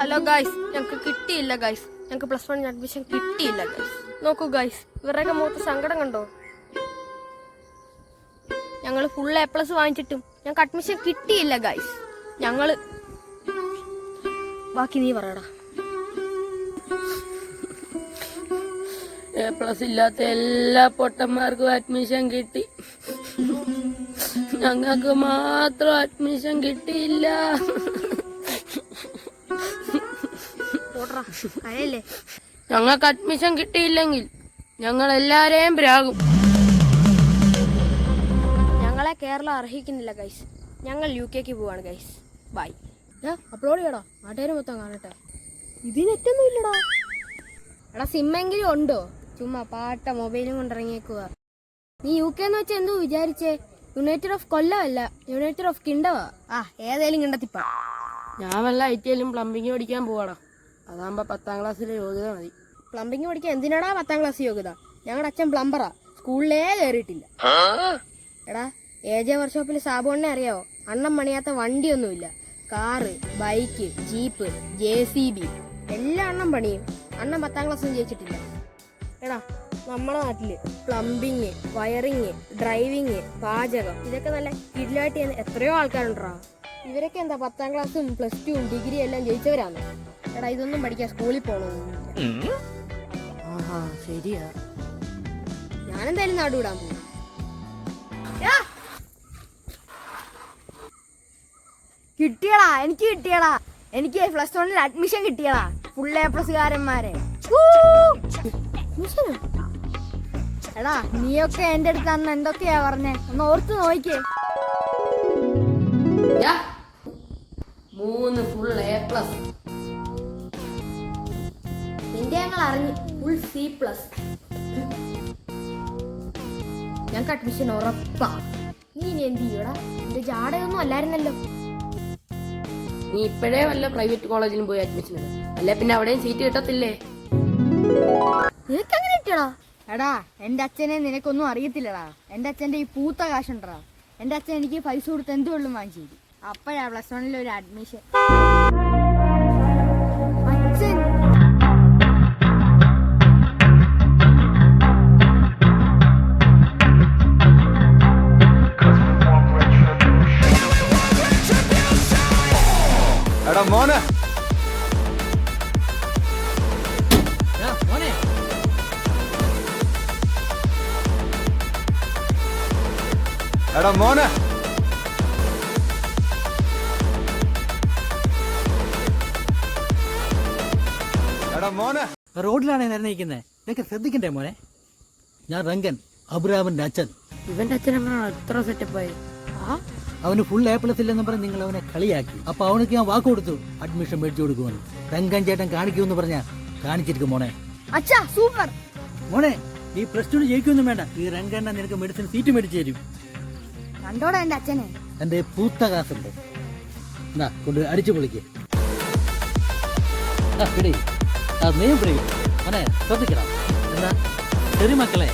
Hello guys ഞങ്ങൾക്ക് കിട്ടിയില്ല guys ഞങ്ങൾക്ക് പ്ലസ് വൺ അഡ്മിഷൻ കിട്ടിയില്ല ഗൈസ് നോക്കൂ ഗൈസ് ഇവരുടെയൊക്കെ മുഖത്ത് സങ്കടം കണ്ടോ? ഞങ്ങൾ ഫുൾ എ പ്ലസ് വാങ്ങിച്ചിട്ടും ഞങ്ങൾക്ക് അഡ്മിഷൻ കിട്ടിയില്ല ഗൈസ് ഞങ്ങൾ ബാക്കി നീ പറയടാ. എ പ്ലസ് ഇല്ലാത്ത എല്ലാ പൊട്ടന്മാർക്കും അഡ്മിഷൻ കിട്ടി. ഞങ്ങൾക്ക് മാത്രം അഡ്മിഷൻ കിട്ടിയില്ല. ഞങ്ങൾക്ക് അഡ്മിഷൻ കിട്ടിയില്ലെങ്കിൽ ഞങ്ങൾ എല്ലാരെയും പ്രാകും. ഞങ്ങളെ കേരളം അർഹിക്കുന്നില്ല ഗൈസ് ഞങ്ങൾ യു കെക്ക് പോവാണ് ഗൈസ് ബൈ അപ്ലോഡ് ചെയ്യടാ. നാട്ടുകാർ മൊത്തം കാണട്ടെ. ഇതിനെറ്റൊന്നും ഇല്ലടാ. എടാ സിമ്മെങ്കിലും ഉണ്ടോ? ചുമ്മാ പാട്ട മൊബൈലും കൊണ്ടിറങ്ങിയേക്കുക നീ യു കെ എന്ന് വെച്ചാൽ എന്തോ വിചാരിച്ചേ? യുണൈറ്റഡ് ഓഫ് കൊല്ലമല്ല യുണൈറ്റഡ് ഓഫ് കിണ്ടവാ ആ ഏതേലും കിണ്ടത്തിപ്പ. ഞാൻ വല്ല ഐ ടി എല്ലും പ്ലംബിങ് പഠിക്കാൻ പോവാടാ. അതാകുമ്പോ പത്താം ക്ലാസ്സിലെ യോഗ്യത മതി. പ്ലംബിംഗ് പഠിക്കാൻ എന്തിനാടാ പത്താം ക്ലാസ് യോഗ്യത? ഞങ്ങളുടെ അച്ഛൻ പ്ലംബറാ സ്കൂളിലേ കയറിയിട്ടില്ല എടാ എ ജെ വർക്ക്ഷോപ്പിൽ സാബുണ്ണെ അറിയാവോ? അണ്ണം പണിയാത്ത വണ്ടിയൊന്നുമില്ല. Car bike jeep J C B എല്ലാ അണ്ണം പണിയും അണ്ണം പത്താം ക്ലാസ്സും ജയിച്ചിട്ടില്ല. എടാ നമ്മുടെ നാട്ടിൽ പ്ലംബിങ് വയറിങ് ഡ്രൈവിങ് പാചകം ഇതൊക്കെ നല്ല ചെയ്യുന്ന എത്രയോ ആൾക്കാരുണ്ടാ ഇവരൊക്കെ എന്താ പത്താം ക്ലാസ്സും പ്ലസ് ടുവും ഡിഗ്രി എല്ലാം ജയിച്ചവരാണ് എടാ ഇതൊന്നും പഠിക്കാൻ സ്കൂളിൽ പോകണമെന്നില്ല ആഹാ ശരിയാ. ഞാനെന്തായാലും നാടുവിടാൻ പോകും കിട്ടിയടാ എനിക്ക് കിട്ടിയടാ. എനിക്ക് പ്ലസ് വണ്ണിൽ അഡ്മിഷൻ കിട്ടിയടാ ഫുൾ എ പ്ലസ്കാരന്മാരെ എടാ നീയൊക്കെ എന്റെ അടുത്ത് അന്ന് എന്തൊക്കെയാ പറഞ്ഞേ? ഒന്ന് ഓർത്ത് നോക്കിയേ. യാ. മൂന്ന് ഫുൾ എ പ്ലസ് ഞങ്ങൾ അറിഞ്ഞു ഫുൾ സി പ്ലസ് ഞങ്ങൾക്ക് അഡ്മിഷൻ ഉറപ്പാ. നീ ഇനി എന്ത് ചെയ്യൂടാ? എന്റെ ജാടയൊന്നും അല്ലായിരുന്നല്ലോ. നീ ഇപ്പോഴേ വല്ല പ്രൈവറ്റ് കോളേജിലും പോയി അഡ്മിഷൻ അല്ലെ പിന്നെ അവിടെയും സീറ്റ് കിട്ടത്തില്ലേ? നിനക്ക് അങ്ങനെ കിട്ടിയടാ? എടാ എന്റെ അച്ഛനെ നിനക്കൊന്നും അറിയത്തില്ലടാ. എന്റെ അച്ഛന്റെ ഈ പൂത്ത കാശുണ്ടടാ. എന്റെ അച്ഛൻ എനിക്ക് പൈസ കൊടുത്ത് എന്ത് വെള്ളം വാങ്ങിച്ചു അപ്പോഴാ പ്ലസ് വണ്ണിൽ ഒരു അഡ്മിഷൻ എടാ മോനെ എടാ മോനെ എടാ മോനെ റോഡിലാണ് നിർണയിക്കുന്നത് ഇതൊക്കെ ശ്രദ്ധിക്കണ്ടേ മോനെ? ഞാൻ രംഗൻ അബ്രാമിന്റെ അച്ഛൻ ഇവന്റെ അച്ഛനമ്മ എത്ര സെറ്റപ്പായി അവന് ഫുൾ എ പ്ലസ് ഇല്ലെന്ന് പറഞ്ഞ് നിങ്ങൾ അവനെ കളിയാക്കി. അപ്പൊ അവനക്ക് ഞാൻ വാക്ക് കൊടുത്തു. അഡ്മിഷൻ മേടിച്ചു കൊടുക്കുമെന്ന് രംഗൻ ചേട്ടൻ കാണിക്കുമെന്ന് പറഞ്ഞാ കാണിച്ചിരിക്കും മോനെ. അച്ഛാ സൂപ്പർ. മോനെ നീ പ്ലസ് ടു ജയിക്കൊന്നും വേണ്ട. ഈ രംഗണ്ണ നിനക്ക് മെഡിസിൻ സീറ്റ് മേടിച്ചു തരും. കണ്ടോടാ എന്റെ അച്ഛനെ. എന്റെ പൂത്ത കാസുണ്ട് എന്നാ കൊണ്ട് അടിച്ചു പൊളിക്ക്. ആ പിടി. ആ നീ പിടി. മോനെ ശ്രദ്ധിക്കണം. എന്നാ ചെറിയ മക്കളെ